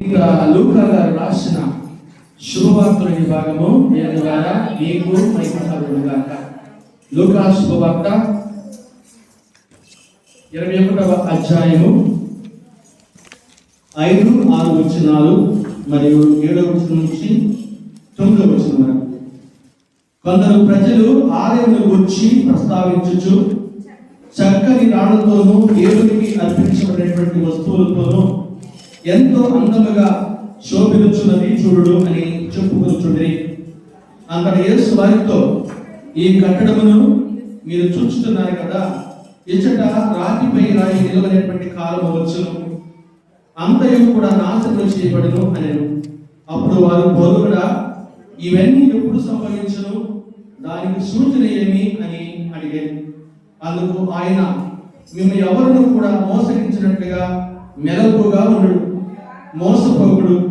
ఇక లూకా గారు రాసిన శుభవార్తల విభాగము నేను ద్వారా మీకు మైపడగాక లూకా శుభవార్త ఇరవై ఒకటవ అధ్యాయము ఐదు ఆరు వచనాలు మరియు ఏడవ వచనం నుంచి తొమ్మిదవ వచనం వరకు. కొందరు ప్రజలు ఆలయంలో గురించి ప్రస్తావించుచు చక్కని రాళ్ళతోనూ దేవునికి అర్పించబడినటువంటి వస్తువులతోనూ ఎంతో అందముగా శోభించున్నది చూడు అని చెప్పుకొచ్చుండ్రి అక్కడ యేసు వారితో ఈ కట్టడమును మీరు చూస్తున్నారు కదా ఇచ్చట రాతిపై రాయి నిలవనేటువంటి కాలం వచ్చును. అంతయు కూడా నాశనం చేయబడను అనేను. అప్పుడు వారు బోధకుడ ఇవన్నీ ఎప్పుడు సంభవించను? దానికి సూచన ఏమి? అని అడిగాను అందుకు ఆయన మేము ఎవరిని కూడా మోసగించినట్లుగా మెలకుగా ఉండడు మోసపోకుడు.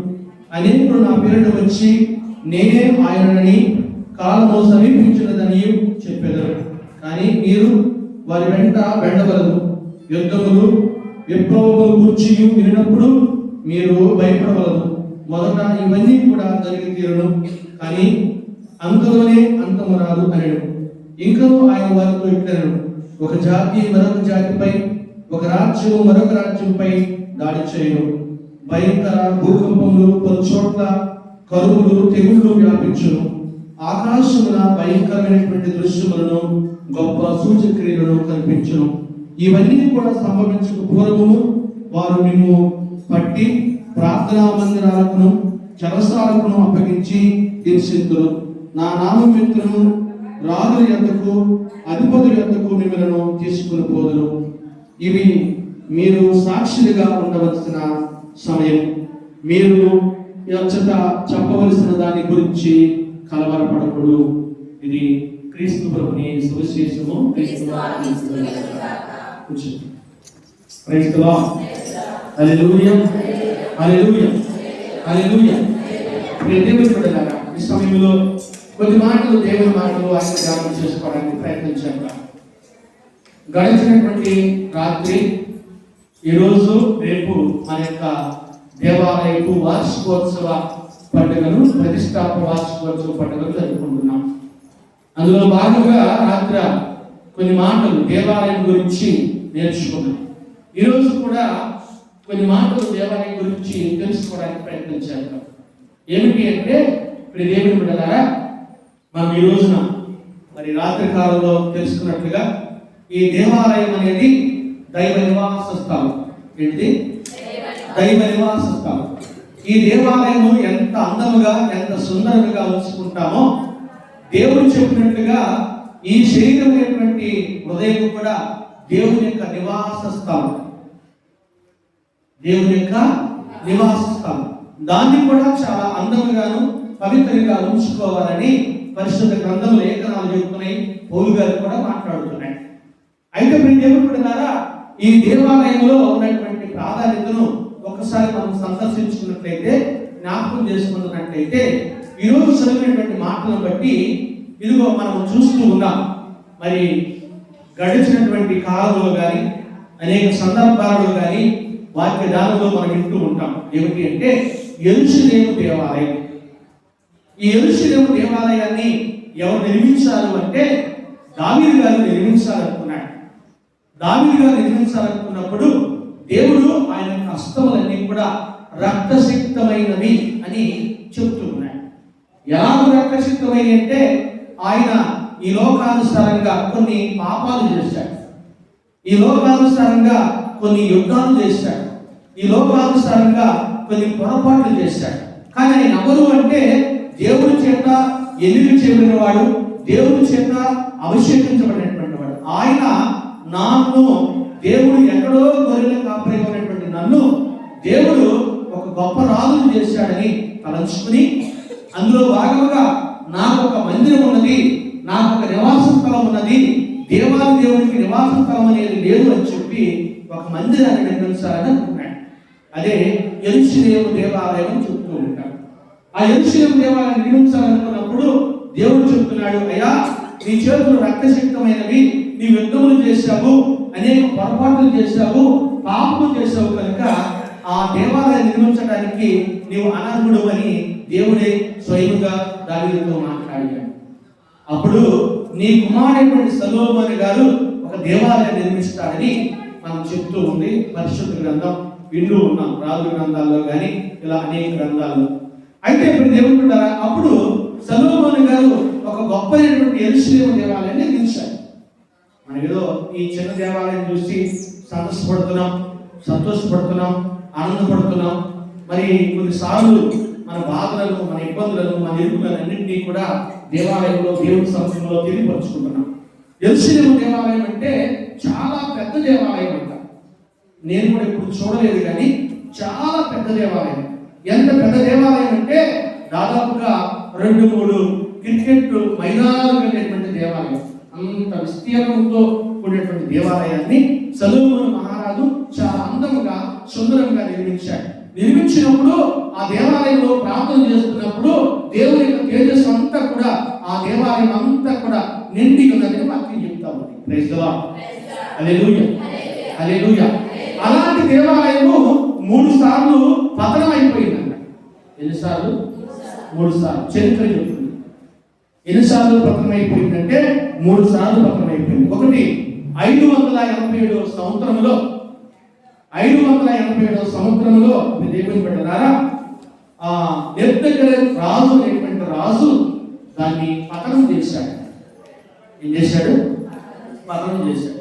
అనేకుడు నా పేరును వచ్చి నేనే ఆయనని కాలము సమీపించినదని చెప్పేదారు. కానీ మీరు వారి వెంట వెంటవలదు యుద్ధములు విప్లవములు గుర్చి వినప్పుడు మీరు భయపడవలదు. మొదట ఇవన్నీ కూడా జరిగి తీరను. కానీ అంతలోనే అంతము రాదు అనడు ఇంకా ఆయన వారితో ఇట్లను ఒక జాతి మరొక జాతిపై ఒక రాజ్యం మరొక రాజ్యంపై దాడి చేయను. భయంకర భూకంపములు పలు చోట్ల కరువులు తెగుళ్ళు వ్యాపించును. ఆకాశమున భయంకరమైనటువంటి దృశ్యములను గొప్ప సూచక్రియలను కల్పించును ఇవన్నీ కూడా సంభవించక పూర్వము వారు మేము పట్టి ప్రార్థనా మందిరాలకును చలసాలకును అప్పగించి తీర్చిద్దురు నా నామమిత్రును రాజుల యొద్దకు అధిపతుల యొద్దకు మిమ్మలను తీసుకుని పోదురు. ఇవి మీరు సాక్షులుగా ఉండవలసిన సమయం మీరు యొచ్చట చెప్పవలసిన దాని గురించి కలవరపడకూడదు ఇది క్రీస్తు ప్రభుని సువిశేషము క్రీస్తు దేవుని బిడ్డలారా, ఈ సమయంలో కొద్ది మాటలు దేవుని మాటలు ఆయన ధ్యానం చేసుకోవడానికి ప్రయత్నించాక గడిచినటువంటి రాత్రి ఈరోజు రేపు మన యొక్క దేవాలయపు వార్షికోత్సవ పండుగను ప్రతిష్టాప వార్షికోత్సవ పండుగను జరుపుకుంటున్నాం. అందులో భాగంగా రాత్ర కొన్ని మాటలు దేవాలయం గురించి నేర్చుకున్నాం. ఈరోజు కూడా కొన్ని మాటలు దేవాలయం గురించి తెలుసుకోవడానికి ప్రయత్నం చేద్దాం. ఏమిటి అంటే ఇప్పుడు దేవుని బిడ్డలారా మనం ఈ రోజున మరి రాత్రి కాలంలో తెలుసుకున్నట్లుగా ఈ దేవాలయం అనేది దైవ నివాస స్థలం ఏంటి దైవ నివాస స్థలం ఈ దేవాలయము ఎంత అందముగా ఎంత సుందరంగా ఉంచుకుంటామో దేవుడు చెప్పినట్లుగా ఈ శరీరం అనేటువంటి హృదయం కూడా దేవుని యొక్క నివాస స్థలం దేవుని యొక్క నివాస స్థలం దాన్ని కూడా చాలా అందముగాను పవిత్రంగా ఉంచుకోవాలని పరిశుద్ధ గ్రంథం లేఖనాలు చెబుతున్నాయి. పౌలు గారు కూడా మాట్లాడుతున్నాయి. అయితే మీరు దేవుడు బిడ్డలారా ఈ దేవాలయంలో ఉన్నటువంటి ప్రాధాన్యతను ఒకసారి మనం సందర్శించుకున్నట్లయితే జ్ఞాపకం చేసుకున్నట్లయితే ఈరోజు చదివినటువంటి మాటలను బట్టి ఇదిగో మనం చూస్తూ ఉన్నాం. మరి గడిచినటువంటి కాలంలో కానీ అనేక సందర్భాలలో కానీ వాక్య దానిలో మనం వింటూ ఉంటాం. ఏమిటి అంటే ఎరుషులేము దేవాలయం. ఈ ఎరుషులేము దేవాలయాన్ని ఎవరు నిర్మించారు అంటే దావీదు గారు నిర్మించాలనుకున్నాడు. దావీదు గారు నిర్మించాలనుకున్నప్పుడు దేవుడు ఆయన యొక్క హస్తములన్నీ కూడా రక్తసిక్తమైనవి అని చెప్తున్నాయి ఎలా రక్తసిక్తమైనవి అంటే ఆయన ఈ లోకానుసారంగా కొన్ని పాపాలు చేశాడు. ఈ లోకానుసారంగా కొన్ని యుద్ధాలు చేశాడు. ఈ లోకానుసారంగా కొన్ని పొరపాట్లు చేశాడు. కానీ ఆయన ఎవరు అంటే దేవుడి చేత ఎన్నిక చేయబడిన వాడు దేవుడి చేత అభిషేకించబడినటువంటి వాడు. ఆయన నాకు దేవుడు ఎక్కడో గొర్రెల కాపరి నన్ను దేవుడు ఒక గొప్ప రాజును చేశాడని తలంచుకుని అందులో భాగంగా నాకు ఒక మందిరం ఉన్నది నాకు ఒక నివాస స్థలం ఉన్నది దేవాది దేవునికి నివాస స్థలం అనేది లేదు అని చెప్పి ఒక మందిరాన్ని నిర్మించాలని అనుకున్నాడు. అదే ఎరుషులేము దేవాలయం అని చెప్తూ ఉంటాడు. ఆ ఎరుషులేము దేవాలయం నిర్మించాలనుకున్నప్పుడు దేవుడు చెప్తున్నాడు అయ్యా నీ చేతులు రక్తశక్తమైనవి నీ యుద్ధములు చేశావు? అనేక పొరపాట్లు చేశావు పాపము చేశావు కనుక ఆ దేవాలయం నిర్మించడానికి నీవు అనర్హుడు అని దేవుడే స్వయంగా దావీదుతో మాట్లాడాడు. అప్పుడు నీ కుమారుడైనటువంటి సలోమని గారు ఒక దేవాలయం నిర్మిస్తాడని మనం చెప్తూ ఉంది. పరిశుద్ధ గ్రంథం వింటూ ఉన్నాం. రాజు గ్రంథాల్లో కానీ ఇలా అనేక గ్రంథాల్లో అయితే ఇప్పుడు దేవుడు అప్పుడు సలోమోని గారు ఒక గొప్పైనటువంటి ఎరుసలేము దేవాలయాన్ని నిర్మించాడు. మనం ఏదో ఈ చిన్న దేవాలయం చూసి సంతోషపడుతున్నాం సంతోషపడుతున్నాం ఆనందపడుతున్నాం. మరి కొన్నిసార్లు మన బాధలను మన ఇబ్బందులను మన ఇరుకులను అన్నింటినీ కూడా దేవాలయంలో దేవుని సమయంలో తెలియపరుచుకుంటున్నాం. ఎరుసలేము దేవాలయం అంటే చాలా పెద్ద దేవాలయం అంట. నేను కూడా ఇప్పుడు చూడలేదు కానీ చాలా పెద్ద దేవాలయం. ఎంత పెద్ద దేవాలయం అంటే దాదాపుగా రెండు మూడు క్రికెట్ మైదానాలు కలిగినటువంటి దేవాలయం. అంత విస్తీర్ణంతో కూడినటువంటి దేవాలయాన్ని సలోమోను మహారాజు చాలా అందంగా సుందరంగా నిర్మించాడు. నిర్మించినప్పుడు ఆ దేవాలయంలో ప్రార్థన చేస్తున్నప్పుడు దేవుని యొక్క తేజస్సు అంతా కూడా ఆ దేవాలయం అంతా కూడా నిండి ఉన్నదని వాక్యం చెప్తా ఉంది. అలెలుయ అలాంటి దేవాలయము మూడు సార్లు పతనం అయిపోయిందంట ఎన్నిసార్లు? మూడు సార్లు. చరిత్ర చెప్తుంది ఎన్నిసార్లు పక్కన అయిపోయిందంటే మూడు సార్లు పక్కన అయిపోయింది ఒకటి ఐదు వందల ఎనభై ఏడవ సంవత్సరంలో ఐదు వందల ఎనభై ఏడవ సంవత్సరంలో మీరు దేవుని పెట్టారా ఆ నిర్దగ్గర రాజు అనేటువంటి రాజు దాన్ని పతనం చేశాడు. ఏం చేశాడు? పతనం చేశాడు.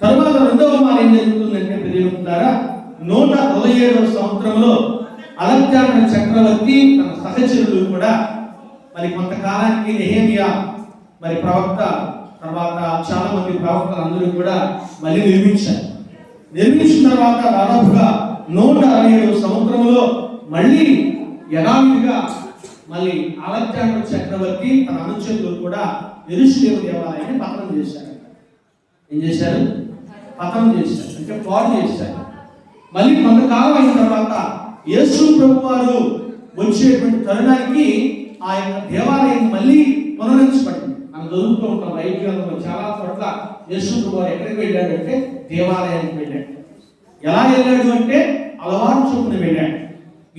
తర్వాత రెండవ మాట ఏం జరుగుతుందంటే తెలియకుంటారా నూట అరవై ఏడవ సంవత్సరంలో అలంకారణ చక్రవర్తి తన సహచరులు కూడా మరి కొంతకాలానికి నెహేమియా మరి ప్రవక్త తర్వాత చాలా మంది ప్రవక్తలు అందరూ కూడా మళ్ళీ నిర్మించారు. నిర్మించిన తర్వాత దాదాపుగా నూట అరవై ఏడు సంవత్సరంలో మళ్ళీ యథావిధిగా మళ్ళీ అలెగ్జాండర్ చక్రవర్తి తన అనుచరులు కూడా ఎరుషులేము దేవాలయాన్ని పతనం చేశారు. ఏం చేశారు? పతనం చేశారు. అంటే పాడు చేశారు. మళ్ళీ కొంతకాలం అయిన తర్వాత యేసు ప్రభు వారు వచ్చేటువంటి తరుణానికి ఆ యొక్క దేవాలయం మళ్ళీ పునరుద్ధరించబడింది. మనం చదువుతూ ఉంటాం బైబిల్లో చాలా చోట్ల యేసు ప్రభు వారు ఎక్కడికి వెళ్ళాడంటే దేవాలయానికి వెళ్ళాడు. ఎలా వెళ్ళాడు అంటే అలవాటు చొప్పున వెళ్ళాడు.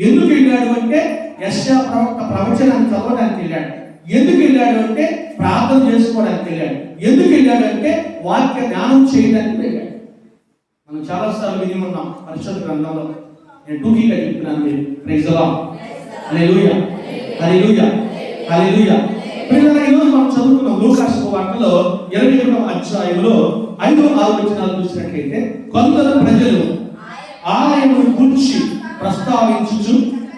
ఎందుకు వెళ్ళాడు అంటే యశా ప్రవక్త ప్రవచనాన్ని చదవడానికి వెళ్ళాడు. ఎందుకు వెళ్ళాడు అంటే ప్రార్థన చేసుకోవడానికి వెళ్ళాడు. ఎందుకు వెళ్ళాడు అంటే వాక్య ధ్యానం చేయడానికి వెళ్ళాడు. మనం చాలా సార్లు విని ఉన్నాం పరిశుద్ధ గ్రంథంలో. నేను టూకీగా చెప్తున్నాను మీరు. ప్రైజ్ హల్లెలూయా హల్లెలూయా హల్లెలూయా పిల్లల ఈరోజు మనం చదువుకున్న లూకాస్ వార్తలో ఇరవై ఒకటవ అధ్యాయంలో ఐదు ఆలోచనలు చూసినట్లయితే కొందరు ప్రజలు ఆలయమును కూర్చి ప్రస్తావించుచు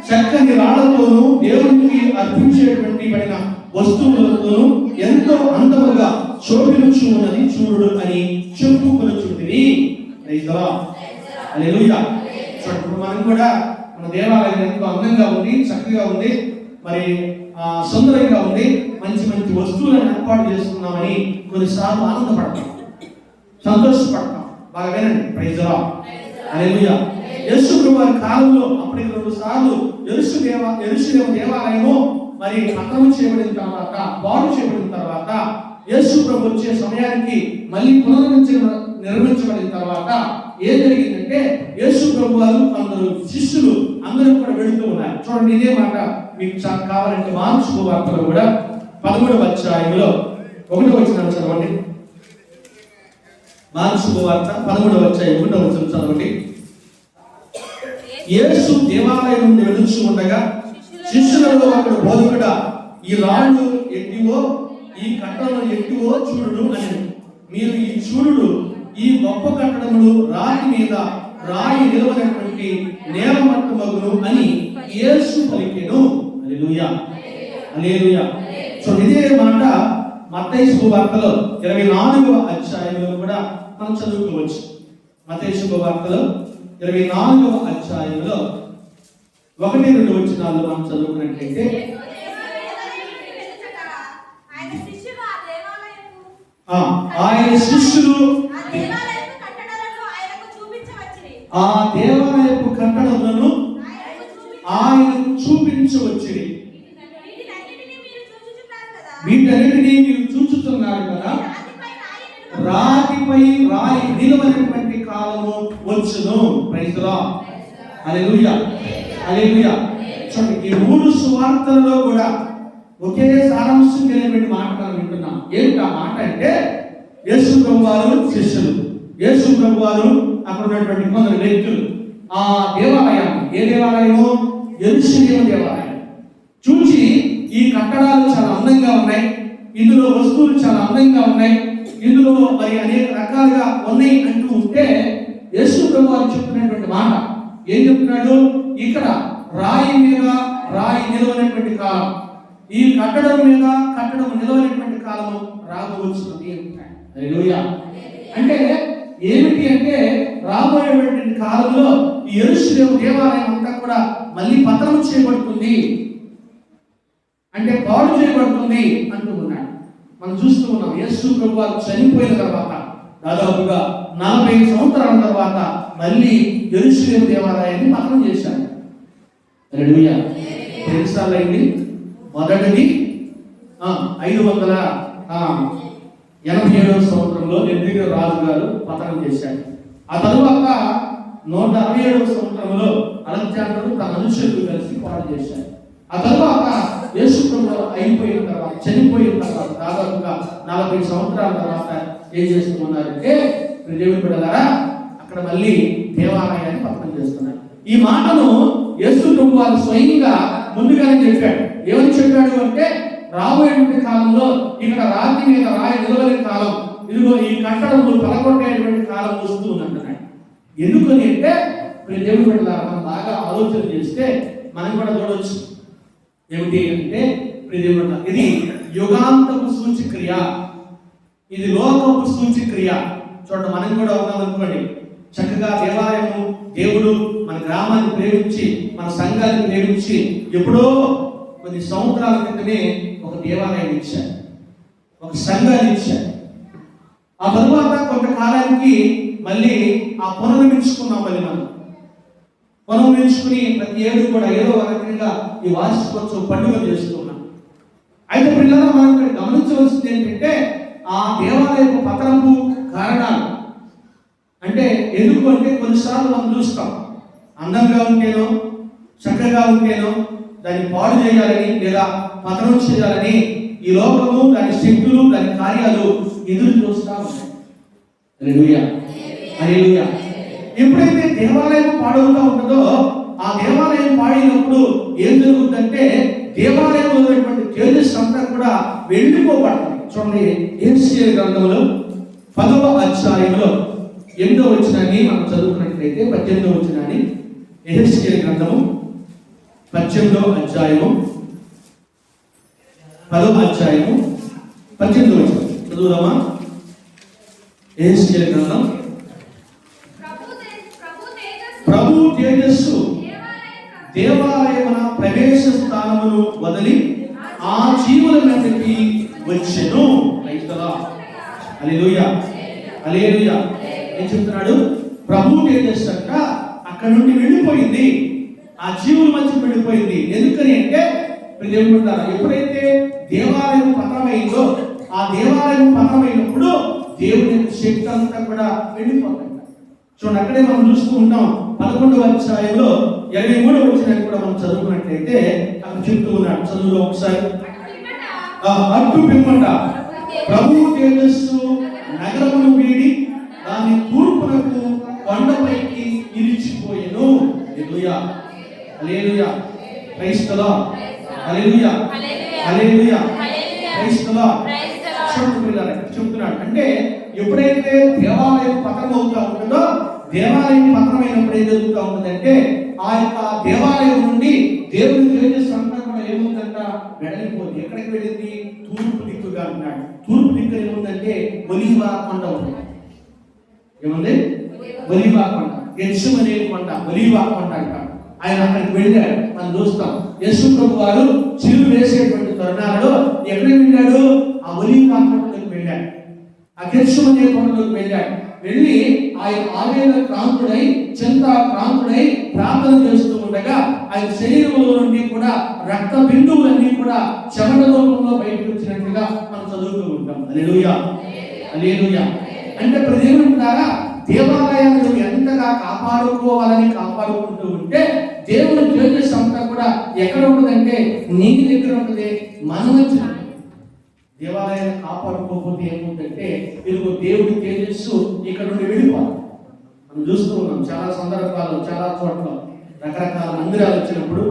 చక్కని రాళ్ళతోనూ దేవునికి అర్పించేటువంటి పడిన వస్తువులతోనూ ఎంతో అందముగా శోభించు ఉన్నది చూడు అని చెప్పుకొనుచుంటివి. చూడని ది చూడండి, మనం కూడా మన దేవాలయం ఎంతో అందంగా ఉంది చక్కగా ఉంది. మరి ఆ, సుందరంగా ఉంది మంచి మంచి వస్తువులను ఏర్పాటు చేసుకున్నామని కొన్నిసార్లు ఆనందపడతాం. సంతోషపడతాం. బాగా వినండి. ప్రైజరా అలెలుయా యేసు వారి కాలంలో అప్పటికి రెండు సార్లు ఎరుసు దేవ ఎరుసు దేవాలయము మరి పతనం చేయబడిన తర్వాత బాగు చేయబడిన తర్వాత యేసు ప్రభు వచ్చే సమయానికి మళ్ళీ పునర్నిర్మించ నిర్మించబడిన తర్వాత ఏం ఏంటంటే యేసు ప్రభు వారు కొందరు శిష్యులు అందరూ కూడా వెళుతూ ఉన్నారు. చూడండి ఇదే మాట మీకు కావాలంటే మార్చు వార్తలు కూడా పదమూడవ అధ్యాయంలో ఒకటో వచ్చిన చదవండి. మార్చు వార్త పదమూడవ అధ్యాయం ఒకటో వచ్చిన చదవండి. యేసు దేవాలయం నుండి వెలుచు ఉండగా శిష్యులలో ఒకడు బోధకుడా ఈ రాళ్ళు ఎట్టివో ఈ కట్టలు ఎట్టివో చూడు అని మీరు ఈ చూడు ఈ గొప్ప కట్టడములు రాయి మీద రాయి నిలవనటువంటి నేల మట్టమగును అని యేసు పలికెను. హల్లెలూయా. హల్లెలూయా. సో ఇదే మాట మత్తయి శుభవార్తలో ఇరవై నాలుగవ అధ్యాయంలో కూడా మనం చదువుకోవచ్చు. మత్తయి శుభవార్తలో ఇరవై నాలుగవ అధ్యాయంలో ఒకటి రెండు వచ్చినాల్లో మనం చదువుకున్నట్లయితే. ఆయన శిష్యులు ఆ దేవాలయపు కట్టడాలను ఆయన చూపించవచ్చి వీటన్నిటినీ మీరు చూచుతున్నారు కదా. రాతిపై రాయి నిలవనటువంటి కాలము వచ్చును. ప్రైజ్ లా హల్లెలూయా హల్లెలూయా చూడండి ఈ మూడు సువార్తలలో కూడా ఒకే సారాంశం కలిగినటువంటి మాట మనం వింటున్నాం ఏమిటి ఆ మాట అంటే యేసు ప్రభువారు శిష్యులు. యేసు ప్రభువారు అక్కడ ఉన్నటువంటి కొందరు వ్యక్తులు. ఆ దేవాలయం ఏ దేవాలయము? ఎరుషలేము దేవాలయం. చూసి ఈ కట్టడాలు చాలా అందంగా ఉన్నాయి. ఇందులో వస్తువులు చాలా అందంగా ఉన్నాయి. ఇందులో మరి అనేక రకాలుగా ఉన్నాయి అంటూ ఉంటే యేసు ప్రభువారు చెప్పినటువంటి చెప్తున్నటువంటి మాట ఏం చెప్తున్నాడు? ఇక్కడ రాయి మీద రాయి నిలవనటువంటి కాలం. ఈ కట్టడం మీద కట్టడం నిలవనటువంటి కాలం రాబోతున్నది అంటాడు. హల్లెలూయా. అంటే ఏమిటి అంటే రాబోయేటువంటి కాలంలో ఈ ఎరుషులేము దేవాలయం అంతా కూడా మళ్ళీ పతనం చేయబడుతుంది. అంటే పాడు చేయబడుతుంది అంటూ ఉన్నాడు. మనం చూస్తూ ఉన్నాం యేసు ప్రభు వారు చనిపోయిన తర్వాత దాదాపుగా నలభై సంవత్సరాల తర్వాత మళ్ళీ ఎరుషులేము దేవాలయాన్ని పతనం చేశాడు. హల్లెలూయా. ఎన్నిసార్లు అయింది? మొదటిది? ఐదు వందల ఎనభై ఏడవ సంవత్సరంలో నిర్దిగ రాజు గారు పతనం చేశాడు ఆ తరువాత నూట అరవై ఏడవ సంవత్సరంలో అలెగ్జాండర్ తన అనుచరులు కలిసి పాడు చేశాడు ఆ తరువాత యేసు అయిపోయిన తర్వాత చనిపోయిన తర్వాత దాదాపుగా నలభై సంవత్సరాల తర్వాత ఏం చేస్తున్నారంటే దేవుని బిడ్డలారా అక్కడ మళ్ళీ దేవాలయాన్ని పతనం చేస్తున్నారు. ఈ మాటను యేసు ప్రభు వారు స్వయంగా ముందుగానే చెప్పాడు ఏమని చెప్పాడు అంటే రాబోయేటువంటి కాలంలో ఇక్కడ రాతి మీద రాయి నిలవని కాలం. ఇదిగో ఈ కట్టడములు పలకొట్టేటువంటి కాలం వస్తూ ఉందంటున్నాడు ఎందుకని అంటే ప్రతి దేవుని మనం బాగా ఆలోచన చేస్తే మనం కూడా చూడవచ్చు ఏమిటి అంటే ఇప్పుడు ఇది యుగాంతపు సూచక్రియ. ఇది లోకపు సూచక్రియ. చూడండి మనం కూడా ఉన్నామనుకోండి చక్కగా దేవాలయము దేవుడు మన గ్రామాన్ని ప్రేమించి మన సంఘాన్ని ప్రేమించి ఎప్పుడో కొన్ని సంవత్సరాల క్రితమే ఒక దేవాలయం ఇచ్చారు. ఒక సంఘాన్ని ఇచ్చారు. ఆ తరువాత కొంతకాలానికి మళ్ళీ ఆ పునర్మించుకున్నాం మళ్ళీ మనం. పునర్మించుకుని ప్రతి ఏడు కూడా ఏదో ఒక రకంగా ఈ వార్షికోత్సవ పండుగ చేస్తున్నాం అయితే పిల్లలు మనం ఇక్కడ గమనించవలసింది ఏంటంటే ఆ దేవాలయపు పతనపు కారణాలు. అంటే ఎందుకు అంటే కొన్నిసార్లు మనం చూస్తాం అందంగా ఉంటేనో చక్కగా ఉంటేనో దాన్ని పాడు చేయాలని లేదా పతనం చేయాలని ఈ లోకము దాని శక్తులు దాని కార్యాలు ఎదురు చూస్తా ఉన్నాయి. ఎప్పుడైతే దేవాలయం పాడవుతా ఉంటుందో ఆ దేవాలయం పాడినప్పుడు ఏం జరుగుతుందంటే దేవాలయంలో ఉన్నటువంటి తేజస్సు అంతా కూడా వెళ్ళిపోబడుతుంది చూడండి ఏసియర్ గ్రంథంలో పదవ అధ్యాయంలో ఎనిమిదో వచ్చినాన్ని మనం చదువుకున్నట్లయితే పద్దెనిమిదో వచ్చినాన్ని ఎహెస్కేల్ గ్రంథము పద్దెనిమిదో అధ్యాయము. పదో అధ్యాయము. పద్దెనిమిదో వచ్చిన చదువుదామా ఎహెస్కేల్ గ్రంథం. ప్రభు తేజస్సు దేవాలయమున ప్రవేశ స్థానమును వదిలి ఆ జీవుల మీదకి వచ్చెను రైతులా అలే అలేలుయా ఏం చెప్తున్నాడు? ప్రభు తేజస్సు అక్కడ నుండి వెళ్ళిపోయింది. ఆ జీవుల మధ్య వెళ్ళిపోయింది ఎందుకని అంటే ఇప్పుడు ఎప్పుడైతే దేవాలయం పతనమైందో ఆ దేవాలయం పతనమైనప్పుడు దేవుని యొక్క శక్తి అంతా కూడా వెళ్ళిపోతాయి చూడండి అక్కడే మనం చూస్తూ ఉంటాం పదకొండవ అధ్యాయంలో ఇరవై మూడవ వచ్చిన కూడా మనం చదువుకున్నట్లయితే అక్కడ చెప్తూ ఉన్నాడు. చదువులో ఒకసారి. అట్టు పిమ్మట. అడ్డు ప్రభు తేజస్సు నగరమును వీడి దాని తూర్పునకు కొండపైకి నిలిచిపోయాను. Hallelujah. Hallelujah praise the Lord hallelujah hallelujah praise the Lord చూడండి పిల్లలు, చెప్తున్నాడు అంటే ఎప్పుడైతే దేవాలయం పతనం అవుతా ఉంటుందో దేవాలయం పతనమైనప్పుడు ఏం జరుగుతూ ఉంటుందంటే ఆ యొక్క దేవాలయం నుండి దేవుని అంతా కూడా ఏముందంట? వెడలిపోతుంది ఎక్కడికి వెళ్ళింది? తూర్పు దిక్కుగా ఉన్నాడు తూర్పు దిక్కు ఏముందంటే ఒలివా కొండ ఉంది. ఏముంది? ఒలివా కొండ. అనే కొండ. ఒలివా కొండ అంటారు. ఆయన అక్కడికి వెళ్ళాడు. మనం చూస్తాం. యశు ప్రభు వారు చిరు వేసేటువంటి తరుణాలలో ఎక్కడికి వెళ్ళాడు? ఆ ఒలి కొండలోకి వెళ్ళాడు. ఆ యక్షు అనే కొండలోకి వెళ్ళాడు. వెళ్ళి ఆయన ఆవేదన క్రాంతుడై చింత క్రాంతుడై ప్రార్థన చేస్తూ ఉండగా ఆయన శరీరంలో నుండి కూడా రక్త బిందువులన్నీ కూడా చెమట రూపంలో బయటకు వచ్చినట్టుగా మనం చదువుతూ ఉంటాం. అలెలుయా అలెలుయా అంటే ప్రదేవుడు ద్వారా దేవాలయాన్ని ఎంతగా కాపాడుకోవాలని కాపాడుకుంటూ ఉంటే దేవుని తేజస్సు అంతా కూడా ఎక్కడ ఉంటుందంటే నీ దగ్గర ఉంటుంది మన మధ్య దేవాలయాన్ని కాపాడుకోకపోతే ఏముందంటే ఇదిగో దేవుడి తేజస్సు ఇక్కడ నుండి వెళ్ళిపోవాలి మనం చూస్తూ ఉన్నాం చాలా సందర్భాలు చాలా చోట్ల రకరకాల మందిరాలు వచ్చినప్పుడు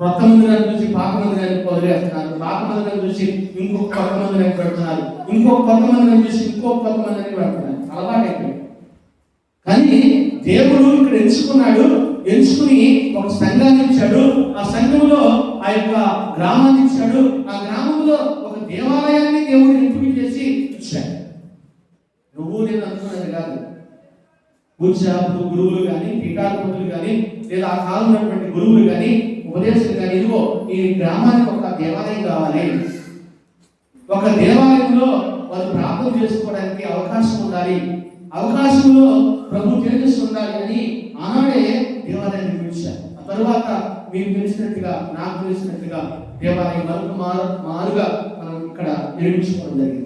కొత్త మందిరాన్ని చూసి పాత మందిరానికి వదిలేస్తున్నారు. పాత మందిరాన్ని చూసి ఇంకొక కొత్త మందిరానికి పెడుతున్నారు ఇంకొక కొత్త మందిరాన్ని చూసి ఇంకొక కొత్త మందిరానికి పెడుతున్నారు అలవాటైపోయింది. కానీ దేవుడు ఇక్కడ ఎంచుకున్నాడు ఎంచుకుని ఒక సంఘాన్ని ఇచ్చాడు. ఆ సంఘంలో ఆ యొక్క గ్రామాన్ని ఇచ్చాడు. ఆ గ్రామంలో ఒక దేవాలయాన్ని దేవుడు ఎంపిక చేసి ఇచ్చాడు నువ్వు నేను అనుకున్నది కాదు. పూజాపులు గురువులు కానీ పీఠాధిపతులు కానీ లేదా ఆ కాలం ఉన్నటువంటి గురువులు కానీ ఉపదేశాలు కానీ ఇదిగో ఈ గ్రామానికి ఒక దేవాలయం కావాలి. ఒక దేవాలయంలో వారు ప్రార్థన చేసుకోవడానికి అవకాశం ఉండాలి. అవకాశంలో ప్రభు తేజస్సు ఉండాలి అని ఆనాడే దేవాలయాన్ని పిలిచారు ఆ తరువాత మీకు తెలిసినట్టుగా నాకు తెలిసినట్టుగా దేవాలయం వరకు మారు మారుగా మనం ఇక్కడ నిర్మించుకోవడం జరిగింది.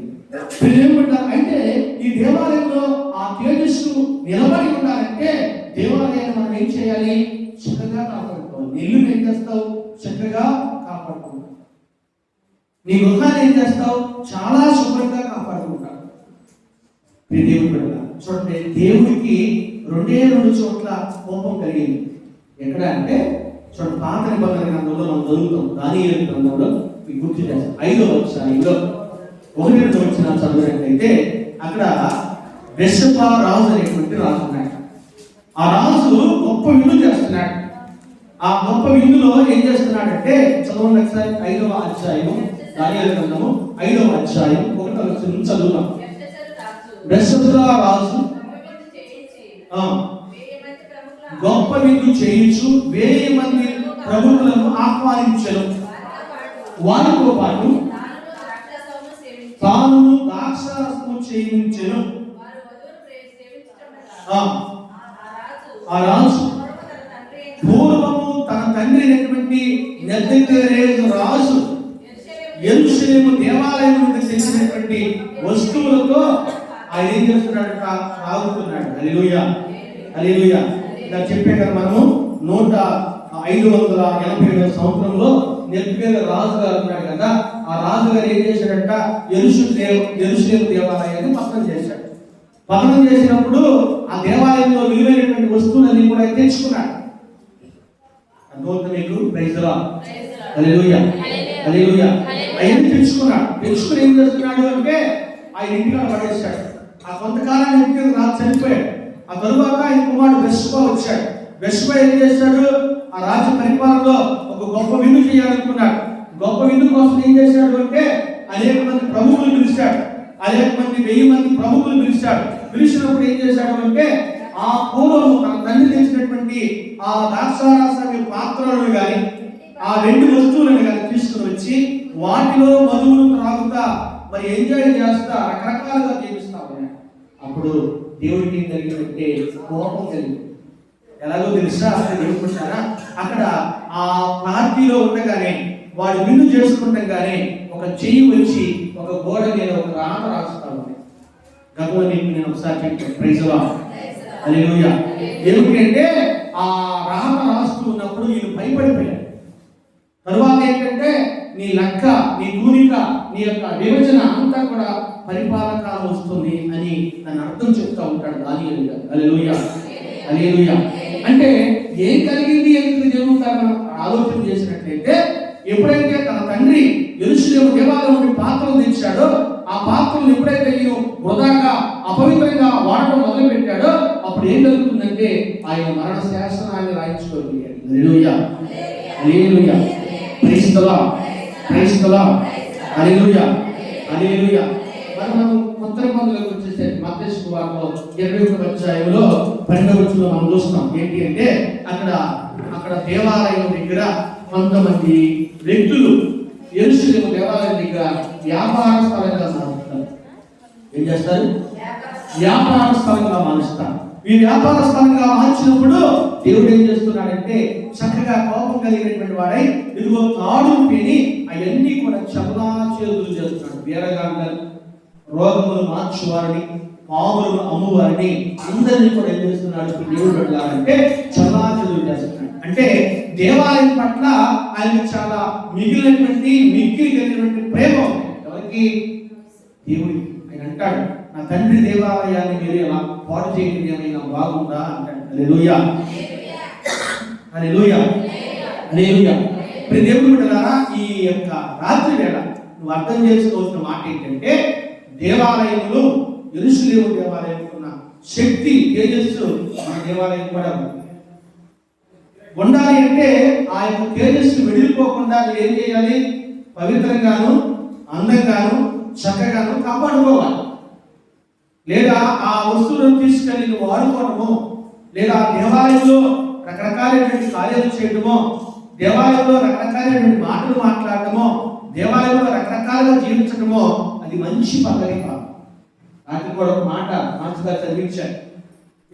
ఏమంటారు అంటే ఈ దేవాలయంలో ఆ తేజస్సు నిలబడి ఉండాలంటే దేవాలయాన్ని మనం ఏం చేయాలి? చక్కగా కాపాడుకోవాలి. నీ ఏం చేస్తావు? చక్కగా కాపాడుకోవాలి నీ గృహాన్ని ఏం చేస్తావు? చాలా శుభ్రంగా కాపాడుకుంటావు. దేవుడు చూడండి దేవుడికి రెండే రెండు చోట్ల కోపం కలిగింది. ఎక్కడ అంటే చూడండి పాత నిబంధన గ్రంథంలో మనం చదువుతాం. దానియేలు గ్రంథంలో మీకు గుర్తు చేస్తాం. ఐదో అధ్యాయంలో ఒకటి రెండు వచ్చిన చదివినట్లయితే అక్కడ వెషప రాజు అనేటువంటి రాజు ఉన్నాడు. ఆ రాజు గొప్ప విందు చేస్తున్నాడు. ఆ గొప్ప విందులో ఏం చేస్తున్నాడంటే చదవండి ఒకసారి. ఐదవ అధ్యాయం దానియేలు గ్రంథము ఐదవ అధ్యాయం ఒకటో చదువుతాం ఎఫెసరు రాజు వెషపుల రాజు గొప్ప విందు చేయించి ఆ, వెయ్యి మంది ప్రముఖుల గొప్ప విందు చేయించు వేయి మంది ప్రభువులను ఆహ్వానించను. వారితో పాటు తాను ద్రాక్షారసము చేయించెను. ఆ, రాజు పూర్వము తన తండ్రి అయినటువంటి నెద్దెరేజు రాజు. ఎరుషలేము దేవాలయం నుండి తెచ్చినటువంటి వస్తువులతో ఆయన ఏం చేస్తున్నాడట తాగుతున్నాడు అలిలుయ అలిలుయ ఇలా చెప్పే కదా మనము నూట ఐదు వందల ఎనభై ఏడవ సంవత్సరంలో నెప్పేద రాజు గారు ఉన్నాడు కదా ఆ రాజు గారు ఏం చేశాడంట? ఎరుషు దేవ ఎరుషలేము దేవాలయాన్ని పతనం చేశాడు. పతనం చేసినప్పుడు ఆ దేవాలయంలో విలువైనటువంటి వస్తువులన్నీ కూడా తెచ్చుకున్నాడు. అర్థమవుతుంది మీకు? ప్రైజ్లా హల్లెలూయా హల్లెలూయా ఆయన తెచ్చుకున్నాడు. తెచ్చుకుని ఏం చేస్తున్నాడు అంటే ఆయన ఇంటికాడ పడేశాడు. ఆ కొంతకాలం ఇంటికి రాజు చనిపోయాడు. ఆ తరువాత ఈ కుమారుడు వెస్ప వచ్చాడు. వెస్ప ఏం చేశాడు? ఆ రాజు పరిపాలనలో ఒక గొప్ప విందు చేయాలనుకున్నాడు. గొప్ప విందు కోసం ఏం చేశాడు అంటే అనేక మంది ప్రముఖులు పిలిచాడు. అనేక మంది వెయ్యి మంది ప్రముఖులు పిలిచాడు. పిలిచినప్పుడు ఏం చేశాడు అంటే ఆ పూర్వము తన తండ్రి తెచ్చినటువంటి ఆ ద్రాక్షారాసాన్ని పాత్రలను కానీ ఆ రెండు వస్తువులను కానీ తీసుకుని వచ్చి వాటిలో మధువులు త్రాగుతా మరి ఎంజాయ్ చేస్తా రకరకాలుగా జీవిస్తా అప్పుడు దేవుడికి ఏం జరిగిందంటే కోపం కలిగింది. ఎలాగో తెలుసా? అక్కడ ఏమనుకుంటారా అక్కడ ఆ పార్టీలో ఉండగానే వాడు విందు చేసుకుండగానే ఒక చెయ్యి వచ్చి ఒక గోడ మీద ఒక రాత రాస్తా ఉంది. గతంలో నీకు నేను ఒకసారి చెప్పాను ప్రైజ్లా అలెలుయ ఎందుకంటే ఆ రామ రాస్తూ ఉన్నప్పుడు వీళ్ళు భయపడిపోయారు. తరువాత ఏంటంటే నీ లెక్క నీ తూనిక నీ యొక్క విభజన అంతా కూడా పరిపాలకాలు వస్తుంది అని నన్ను అర్థం చెప్తా ఉంటాడు దాని అలెలుయ అలెలుయ అంటే ఏం కలిగింది ఎందుకు దేవుడు మనం ఆలోచన చేసినట్లయితే ఎప్పుడైతే తన తండ్రి ఎరుసలేము దేవాలయం నుండి పాత్రలు తెచ్చాడో ఆ పాత్రలు ఎప్పుడైతే ఈయన వృధాగా అపవిత్రంగా వాడటం మొదలు పెట్టాడో అప్పుడు ఏం జరుగుతుందంటే ఆయన మరణ శాసనాన్ని రాయించుకోగలిగాడు. Hallelujah. Hallelujah praise the Lord మరి మనం కొత్త నిబంధనలకు వచ్చేసరికి మత్తయి వారిలో ఇరవై ఒకటి అధ్యాయంలో పన్నెండవ వచనంలో మనం చూస్తున్నాం. ఏంటి అంటే అక్కడ అక్కడ దేవాలయం దగ్గర కొంతమంది వ్యక్తులు ఎరుసలేము దేవాలయం దగ్గర వ్యాపార స్థలంగా మారుస్తారు. ఏం చేస్తారు? వ్యాపార స్థలంగా మారుస్తారు. ఈ వ్యాపార స్థలంగా మార్చినప్పుడు దేవుడు ఏం చేస్తున్నాడంటే చక్కగా కోపం కలిగినటువంటి వాడై ఇదిగో తాడు తిని అవన్నీ కూడా చమలా చేతులు చేస్తున్నాడు. వీరగాండలు రోగములు మార్చువారని పాములను అమ్మువారిని అందరినీ కూడా ఏం చేస్తున్నాడు? దేవుడు వెళ్ళాలంటే చల్లా చేతులు చేస్తున్నాడు. అంటే దేవాలయం పట్ల ఆయన చాలా మిగిలినటువంటి మిగిలి కలిగినటువంటి ప్రేమ ఎవరికి? దేవుడి ఆయన అంటాడు నా తండ్రి దేవాలయాన్ని మీరు ఎలా పాడు చేయండి ఏమైనా బాగుందా అంటే హల్లెలూయా. హల్లెలూయా. హల్లెలూయా. ఇప్పుడు దేవుడు బిడ్డలారా ఈ యొక్క రాత్రి వేళ నువ్వు అర్థం చేసుకోవాల్సిన మాట ఏంటంటే దేవాలయంలో ఎరుసలేము దేవాలయం ఉన్న శక్తి తేజస్సు మన దేవాలయం కూడా ఉండాలి అంటే ఆ యొక్క తేజస్సు వెడిలిపోకుండా ఏం చేయాలి? పవిత్రంగాను అందంగాను చక్కగాను కాపాడుకోవాలి. లేదా ఆ వస్తువులను తీసుకొని నువ్వు వాడుకోవడము లేదా దేవాలయంలో రకరకాలైనటువంటి కార్యాలు చేయడమో దేవాలయంలో రకరకాలైనటువంటి మాటలు మాట్లాడటమో దేవాలయంలో రకరకాలుగా జీవించడమో అది మంచి పద్ధతి కాదు. నాకు కూడా ఒక మాట మంచిగా చదివించాను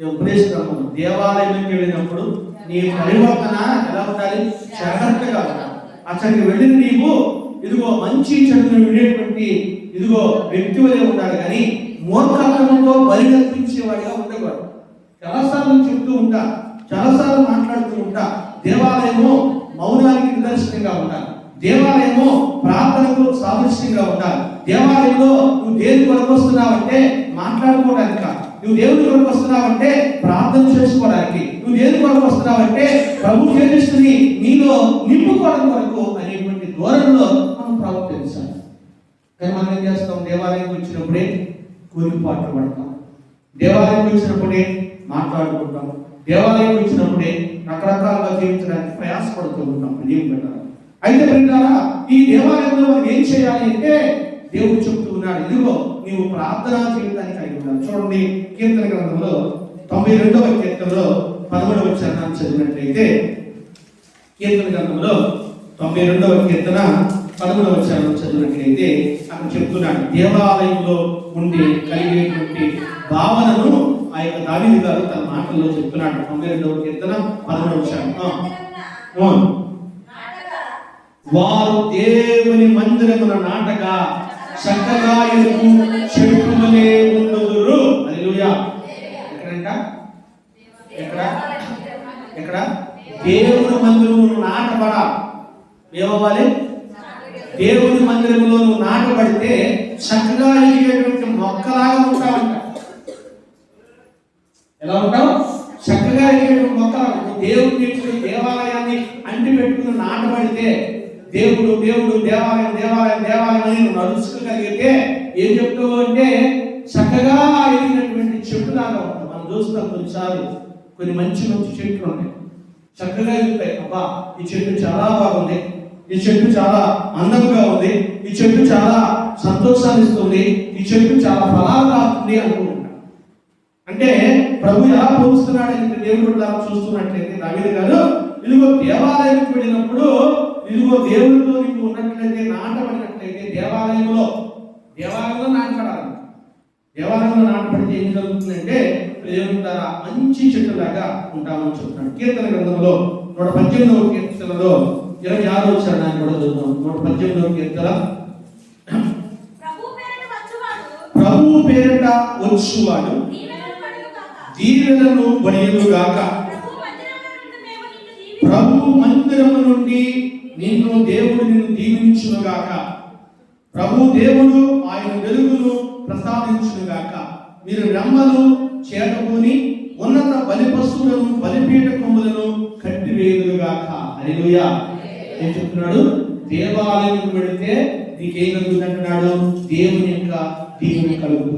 ఈ ఉపదేశం దేవాలయంలోకి వెళ్ళినప్పుడు నీ పరివర్తన ఎలా ఉండాలి? జాగ్రత్తగా ఉండాలి. అక్కడికి వెళ్ళిన నీవు ఇదిగో మంచి చెడును వినేటువంటి ఇదిగో వ్యక్తి వలె ఉండాలి. కానీ మూర్ఖత్వంతో బలి కల్పించేవాడిగా ఉండకూడదు చాలాసార్లు చెప్తూ ఉంటా చాలాసార్లు మాట్లాడుతూ ఉంటా దేవాలయము మౌనానికి నిదర్శనంగా ఉండాలి. దేవాలయము ప్రార్థనకు సాదృశ్యంగా ఉండాలి. దేవాలయంలో నువ్వు దేవుని కొరకు వస్తున్నావంటే మాట్లాడుకోవడానికి కాదు. నువ్వు దేవుని కొరకు వస్తున్నావంటే ప్రార్థన చేసుకోవడానికి. నువ్వు దేవుని కొరకు వస్తున్నావంటే ప్రభు తేజస్సుని నీలో నింపుకోవడం కొరకు అనేటువంటి ధోరణిలో మనం ప్రవర్తించాలి కానీ మనం ఏం చేస్తాం? దేవాలయం వచ్చినప్పుడే కూలి పడతాం దేవాలయంకి వచ్చినప్పుడే మాట్లాడుకుంటాం దేవాలయంకి వచ్చినప్పుడే రకరకాలుగా జీవించడానికి ప్రయాసపడుతూ ఉంటాం ఏం పెట్టాలి అయితే బిడ్డారా ఈ దేవాలయంలో మనం ఏం చేయాలి అంటే దేవుడు చెప్తూ ఉన్నాడు ఇదిగో నీవు ప్రార్థనా జీవితాన్ని కలిగి ఉండాలి. చూడండి కీర్తన గ్రంథంలో తొంభై రెండవ కీర్తనలో పదమూడవ చరణాన్ని చదివినట్లయితే కీర్తన గ్రంథంలో తొంభై రెండవ కీర్తన పదమూడవ చరణం చదివినట్లయితే అక్కడ చెప్తున్నాడు దేవాలయంలో ఉండి కలిగేటువంటి భావనను ఆ యొక్క దావీదు గారు తన మాటల్లో చెప్తున్నాడు. తొంభై రెండవ కీర్తన పదమూడవ ఆ. వారు దేవుని మందిరమున నాటగా చక్కగా ఎరుపు చెట్టుమలే ఉండుదురు ఎక్కడంట? ఎక్కడ? ఎక్కడ? దేవుని మందిరము నాటబడ. ఏమవ్వాలి? దేవుని మందిరంలో నువ్వు నాటబడితే చక్కగా ఎదిగేటువంటి మొక్కలాగా ఉంటావంట ఎలా ఉంటావు? చక్కగా ఎదిగేటువంటి మొక్కలాగా నువ్వు దేవుని దేవాలయాన్ని అంటి పెట్టుకుని నాటబడితే దేవుడు దేవుడు దేవాలయం దేవాలయం దేవాలయం అని నువ్వు నడుచుకోగలిగితే ఏం చెప్తావు అంటే చక్కగా ఎదిగినటువంటి చెట్టులాగా ఉంటుంది మనం చూస్తాం కొన్నిసార్లు కొన్ని మంచి మంచి చెట్లు ఉన్నాయి చక్కగా ఎదుగుతాయి అబ్బా ఈ చెట్టు చాలా బాగుంది. ఈ చెట్టు చాలా అందంగా ఉంది. ఈ చెట్టు చాలా సంతోషాన్ని ఇస్తుంది. ఈ చెట్టు చాలా ఫలాలు రాస్తుంది అనుకుంటున్నాను. అంటే ప్రభు ఎలా పోస్తున్నాడని దేవుడు చూస్తున్నట్లయితే దావీదు గారు ఇదిగో దేవాలయానికి వెళ్ళినప్పుడు ఇదిగో దేవుడితో నీకు ఉన్నట్లయితే నాటబడినట్లయితే దేవాలయంలో దేవాలయంలో నాటపడాలి దేవాలయంలో నాటపడితే ఏం జరుగుతుందంటే దేవుని మంచి చెట్టులాగా ఉంటామని చెప్తున్నాడు. కీర్తన గ్రంథంలో నూట పద్దెనిమిదవ కీర్తనలో ఇరవై ఆరో చరణాన్ని కూడా చదువుతాం. నూట పద్దెనిమిదవ కీర్తన ప్రభు పేరిట వచ్చువాడు. దీవెనలు కలుగుగాక. బడియలుగాక ప్రభు మందిరము నుండి నిన్ను దేవుడు నిన్ను దీవించునుగాక ప్రభు దేవుడు ఆయన వెలుగును ప్రసాదించునుగాక మీరు రెమ్మలు చేతబూని ఉన్నత బలి పశువులను బలిపీఠ కొమ్ములను కట్టివేయుదురుగాక హల్లెలూయా. ఏం చెప్తున్నాడు? దేవాలయం వెళితే నీకేం కలుగుతుందంటున్నాడు దేవుని యొక్క దీవుని కలుగుతూ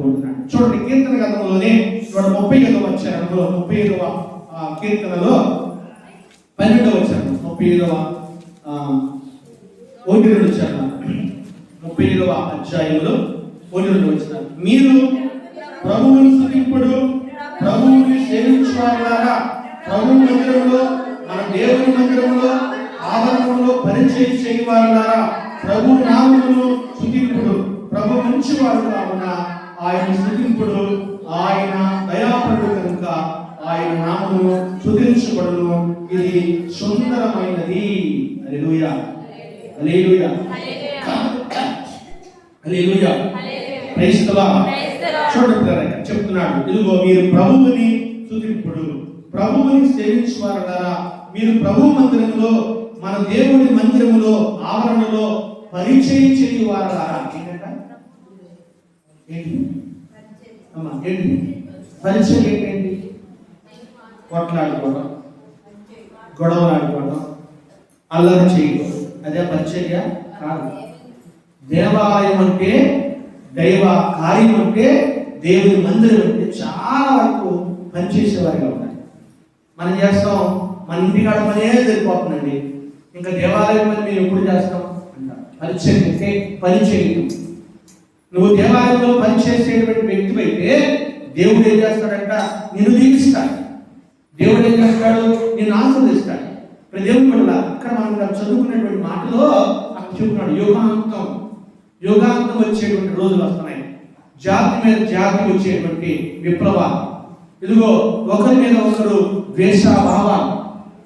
చూడండి కీర్తన గతంలోనే చూడ ముప్పై ఐదవ వచ్చారంలో ముప్పై ఐదవ కీర్తనలో పన్నెండవ వచ్చారు ముప్పై ఐదవ ఒకటి రెండు వచ్చారు ముప్పై ఐదవ అధ్యాయంలో ఒకటి రెండు వచ్చిన మీరు ప్రభువుని స్థుతింపుడు ప్రభువుని సేవించువారా ప్రభు మందిరంలో మన దేవుని మందిరంలో ఆవరణంలో పరిచయం ద్వారా ప్రభు నామమును శుతింపుడు ప్రభు మంచివాడు కావున ఆయన శుతింపుడు ఆయన దయాపరుడు కనుక ఆయన నామము శుతించబడును ఇది సుందరమైనది. హల్లెలూయా. హల్లెలూయా. హల్లెలూయా. క్రైస్తవ చూడండి చెప్తున్నాడు. ఇదిగో మీరు ప్రభువుని శుతింపుడు ప్రభువుని సేవించువారా మీరు ప్రభు మందిరంలో మన దేవుని మందిరములో ఆవరణలో పరిచయం చేయువారా ఏంటంట? ఏంటి? ఏంటి? పరిచయం ఏంటండి? కొట్లాడుకోవడం గొడవలు ఆడుకోవడం అల్లరి చేయడం అదే పరిచర్య కాదు. దేవాలయం అంటే దైవ కార్యం అంటే దేవుని మందిరం అంటే చాలా వరకు పనిచేసేవారిగా ఉన్నాయి మనం చేస్తాం మన ఇంటికాడ పనే జరిగిపోతుందండి ఇంకా దేవాలయం పని మేము ఎప్పుడు చేస్తాం? అంటాం. పరిచయం అంటే పని చేయటం నువ్వు దేవాలయంలో పని చేసేటువంటి వ్యక్తి అయితే దేవుడు ఏం చేస్తాడంట? నిన్ను దీవిస్తాడు. దేవుడు ఏం చేస్తాడు? నిన్ను ఆస్వాదిస్తాడు ఇప్పుడు దేవుని వల్ల అక్కడ మనం ఇక్కడ చదువుకునేటువంటి మాటలో అక్కడ చెప్తున్నాడు యోగాంతం. యోగాంతం వచ్చేటువంటి రోజులు వస్తున్నాయి. జాతి మీద జాతి వచ్చేటువంటి విప్లవాలు. ఇదిగో ఒకరి మీద ఒకరు ద్వేషభావాలు.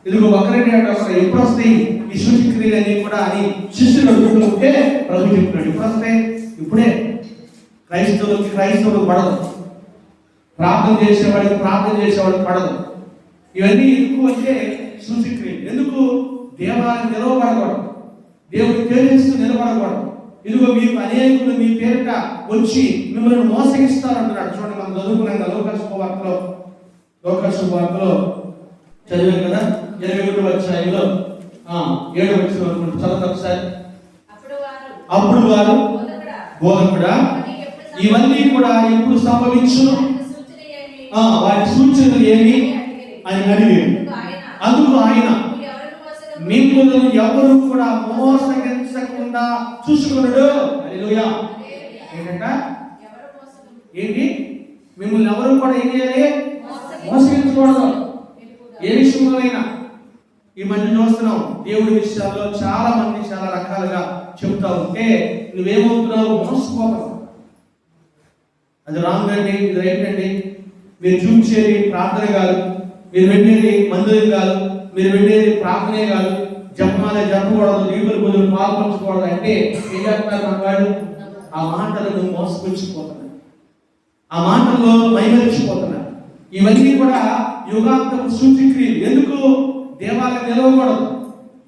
ఇదిగో ఒకరి మీద ఎప్పుడు వస్తాయి? ఈ సూచక్రియలన్నీ కూడా అని శిష్యులు అడుగుతూ ప్రభు చెప్తున్నాడు. ఎప్పుడు వస్తాయి? ఇప్పుడే. క్రైస్తవులకి క్రైస్తవులకు పడదు. ప్రార్థన చేసేవాడికి ప్రార్థన చేసేవాడికి పడదు. ఇవన్నీ ఎందుకు అంటే సూచక్రియలు ఎందుకు? దేవాలయం నిలవబడకూడదు. దేవుడు తేజస్సు నిలబడకూడదు. ఇదిగో మీకు అనేకులు మీ పేరిట వచ్చి మిమ్మల్ని మోసగిస్తారంటున్నాడు. చూడండి మనం చదువుకున్నాం లోకల్ శుభవార్తలో లోకల్ శుభవార్తలో చదివాం కదా? ఇరవై ఒకటి అధ్యాయంలో ఏడు వచ్చిన అనుకుంటా చదవండి ఒకసారి అప్పుడు వారు వారు బోధకుడా, ఇవన్నీ కూడా ఎప్పుడు సంభవించు వాటి సూచనలు ఏమి? అని అడిగారు. అందుకు ఆయన? మిమ్మల్ని ఎవరు కూడా మోసగించకుండా చూసుకున్నాడు. ఏంటంట? ఏంటి? మిమ్మల్ని ఎవరు కూడా ఏం చేయాలి? మోసగించకూడదు. ఏ విషయంలోనైనా ఈ మధ్య చూస్తున్నాం దేవుడి విషయాల్లో చాలా మంది చాలా రకాలుగా చెబుతా ఉంటే నువ్వేమవుతున్నావు? మోసపోతావు. అది రాంగ్ అండి ఇది రైట్ అండి మీరు చూపించేది ప్రార్థన కాదు. మీరు వెళ్ళేది మందిరం కాదు. మీరు వెళ్ళేది ప్రార్థనే కాదు. జపమాలే జపకూడదు దీపులు బదులు పాల్పంచకూడదు అంటే ఏం చెప్తారు మనవాడు ఆ మాటలను మోసపుచ్చిపోతున్నాడు ఆ మాటల్లో మైమరిచిపోతున్నారు ఇవన్నీ కూడా యుగాంతపు సూచిక్రియలు. ఎందుకు? దేవాలయం నిలవకూడదు.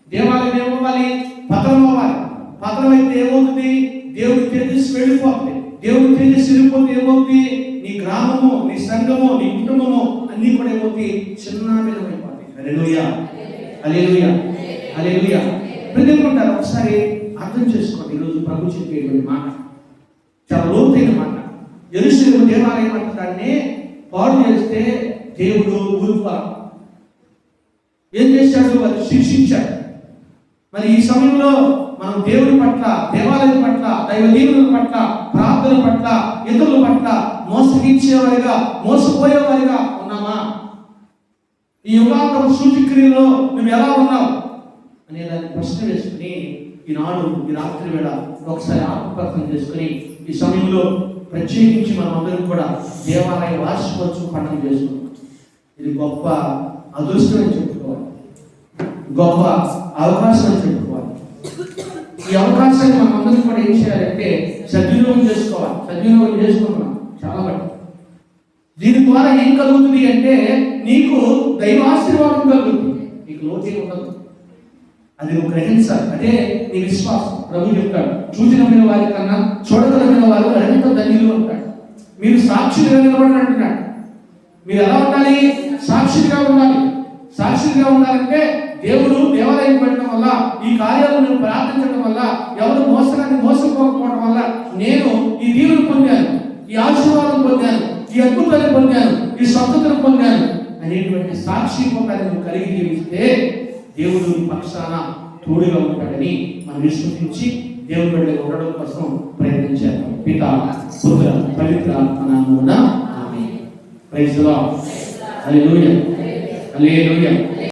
దేవాలయం ఏమవ్వాలి పతనం అవ్వాలి. పతనం అయితే ఏమవుతుంది? దేవుడి తేజస్సు వెళ్ళిపోతుంది. దేవుడి తేజస్సు వెళ్ళిపోతే ఏమవుతుంది? నీ గ్రామము నీ సంఘము నీ కుటుంబము అన్నీ కూడా ఏమవుతాయి? చిన్న విధమైపోతాయి హల్లెలూయా. హల్లెలూయా. హల్లెలూయా ఒకసారి అర్థం చేసుకోండి. ఈరోజు ప్రభు చెప్పేటువంటి మాట. చాలా లోతైన మాట. ఎరుసలేము దేవాలయం అంటే దాన్ని పాడు చేస్తే దేవుడు ఊరుకోవాలి ఏం చేశాడు? వారు శిక్షించాడు. మరి ఈ సమయంలో మనం దేవుడి పట్ల దేవాలయం పట్ల దైవ దీవుల పట్ల ప్రార్థన పట్ల ఇతరుల పట్ల మోసగించేవారిగా మోసపోయేవారిగా ఉన్నామా? ఈ యుగాంతర సూచిక్రియలో మేము ఎలా ఉన్నావు? అనే దాన్ని ప్రశ్న వేసుకుని ఈనాడు ఈ రాత్రి వేళ ఒకసారి ఆత్మప్రకటన చేసుకుని ఈ సమయంలో ప్రత్యేకించి మనం అందరం కూడా దేవాలయ వార్షికోత్సవం పండుగ చేసుకుంటాం ఇది గొప్ప అదృష్టం అని చెప్పుకోవాలి. గొప్ప అవకాశం అని చెప్పుకోవాలి. ఈ అవకాశాన్ని మనం అందరం కూడా ఏం చేయాలంటే సద్వినియోగం చేసుకోవాలి. సద్వినియోగం చేసుకున్నాం చాలా బట్టి దీని ద్వారా ఏం కలుగుతుంది అంటే నీకు దైవాశీర్వాదం కలుగుతుంది. నీకు లోతు ఉండదు. అది నువ్వు గ్రహించాలి అదే నీ విశ్వాసం. ప్రభు చెప్తాడు చూసిన వారి కన్నా చూడగలిగిన వారు ఎంత ధన్యులు అంటాడు. మీరు సాక్షులుగా నిలబడి అంటున్నాడు మీరు ఎలా ఉండాలి? సాక్షిగా ఉండాలి. సాక్షిగా ఉండాలంటే దేవుడు దేవాలయం పెట్టడం వల్ల ఈ కార్యాలను నేను ప్రార్థించడం వల్ల ఎవరు మోసగాన్ని మోసపోకపోవడం వల్ల నేను ఈ దీవులు పొందాను ఈ ఆశీర్వాదం పొందాను ఈ అద్భుతాన్ని పొందాను ఈ స్వతంత్రం పొందాను అనేటువంటి సాక్షి నువ్వు కలిగి జీవిస్తే దేవుడు పక్షాన తోడుగా ఉంటాడని మనం విశ్వసించి దేవుడి బిడ్డగా ఉండడం కోసం ప్రయత్నించారు పిత పుత్ర పవిత్ర ఆత్మ నామమున ఆమేన్ ప్రైజ్ లార్డ్ హల్లెలూయా హల్లెలూయా